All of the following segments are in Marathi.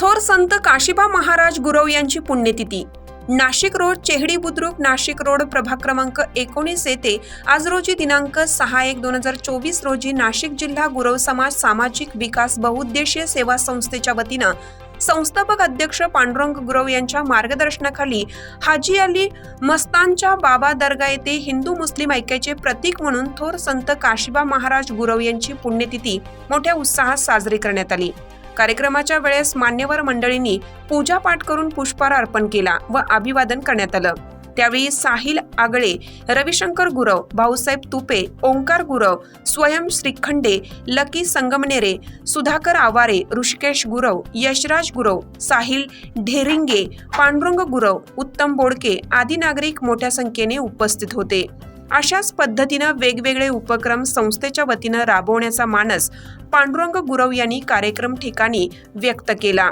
थोर संत काशिबा महाराज गुरव यांची पुण्यतिथी. नाशिक रोड चेहडी बुद्रुक नाशिक रोड प्रभाग क्रमांक एकोणीस येथे आज रोजी दिनांक सहा एक दोन हजार चोवीस रोजी नाशिक जिल्हा गुरव समाज सामाजिक विकास बहुउद्देशीय सेवा संस्थेच्या वतीनं संस्थापक अध्यक्ष पांडुरंग गुरव यांच्या मार्गदर्शनाखाली हाजी अली मस्तानच्या बाबा दर्गा येथे हिंदू मुस्लिम ऐक्याचे प्रतीक म्हणून थोर संत काशिबा महाराज गुरव यांची पुण्यतिथी मोठ्या उत्साहात साजरी करण्यात आली. कार्यक्रमाच्या वेळेस मान्यवर मंडळींनी पूजापाठ करून पुष्पहार अर्पण केला व अभिवादन करण्यात आलं. त्यावेळी साहिल आगळे रविशंकर गुरव भाऊसाहेब तुपे ओंकार गुरव स्वयं श्रीखंडे लकी संगमनेरे सुधाकर आवारे ऋषिकेश गुरव यशराज गुरव साहिल ढेरिंगे पांडुरंग गुरव उत्तम बोडके आदी नागरिक मोठ्या संख्येने उपस्थित होते. अशाच पद्धतीनं वेगवेगळे उपक्रम संस्थेच्या वतीनं राबवण्याचा मानस पांडुरंग गुरव यांनी कार्यक्रम ठिकाणी व्यक्त केला.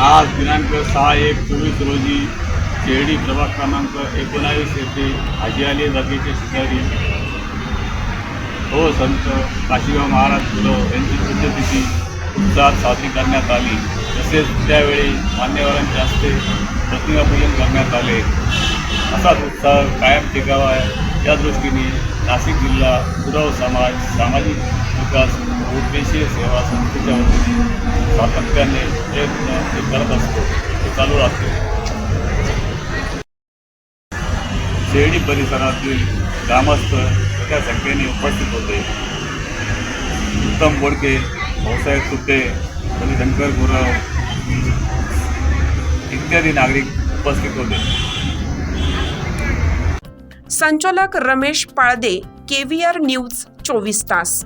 आज दिनांक सहा एक चोवीस रोजी शेर्डी प्रभाग क्रमांक एकोणावीस येथे हाजी अली जागेचे शेजारी हो संत काशीगाव महाराज गुरव यांची पुण्यतिथी उत्साहात साजरी करण्यात आली. तसेच त्यावेळी मान्यवरांच्या हस्ते प्रतिमापूजन करण्यात आले. असाच उत्साह कायम टिकावा या दृष्टीने नाशिक जिल्हा गुरव समाज सामाजिक विकास उद्देशीय सेवा संस्थेच्या वतीने सातत्याने प्रयत्न हे करत असतो. ते चालू राहते. शेर्डी परिसरातील ग्रामस्थ मोठ्या संख्येने उपस्थित होते. उत्तम बोडके भाऊसाहेब सुट्टे रविशंकर गुरव इत्यादी नागरिक उपस्थित होते. संचालक रमेश पाळदे केव्हीआर न्यूज चोवीस तास.